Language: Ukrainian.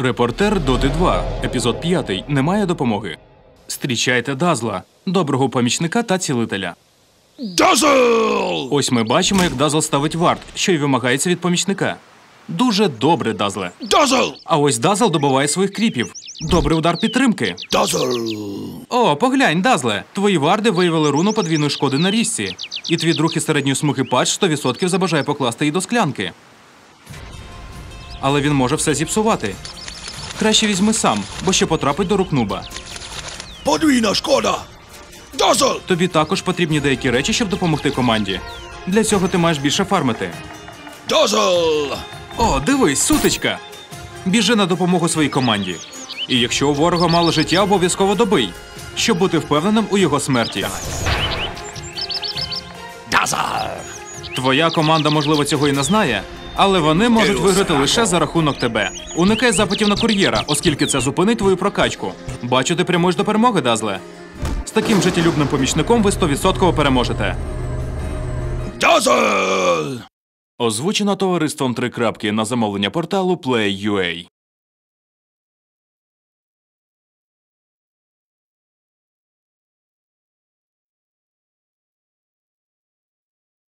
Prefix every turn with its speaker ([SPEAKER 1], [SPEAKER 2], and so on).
[SPEAKER 1] Репортер Доти 2, епізод 5. Немає допомоги. Зустрічайте Дазла, доброго помічника та цілителя.
[SPEAKER 2] Дазл!
[SPEAKER 1] Ось ми бачимо, як Дазл ставить варт, що й вимагається від помічника. Дуже добре, Дазле.
[SPEAKER 2] Дазл!
[SPEAKER 1] А ось Дазл добиває своїх кріпів. Добрий удар підтримки.
[SPEAKER 2] Дазл!
[SPEAKER 1] О, поглянь, Дазле. Твої варди виявили руну подвійної шкоди на річці. І твій друг із середньої смуги патч 100% забажає покласти її до склянки. Але він може все зіпсувати. Краще візьми сам, бо ще потрапить до рук нуба.
[SPEAKER 2] Подвійна шкода! Дазл!
[SPEAKER 1] Тобі також потрібні деякі речі, щоб допомогти команді. Для цього ти маєш більше фармити.
[SPEAKER 2] Дазл!
[SPEAKER 1] О, дивись, сутичка! Біжи на допомогу своїй команді. І якщо у ворога мало життя, обов'язково добий, щоб бути впевненим у його смерті.
[SPEAKER 2] Дазл!
[SPEAKER 1] Твоя команда, можливо, цього і не знає, але вони можуть виграти лише за рахунок тебе. Уникай запитів на кур'єра, оскільки це зупинить твою прокачку. Бачу, ти прямуєш до перемоги, Дазле. З таким життєлюбним помічником ви 100% переможете.
[SPEAKER 2] Дазл!
[SPEAKER 1] Озвучено товариством три крапки на замовлення порталу Play.ua.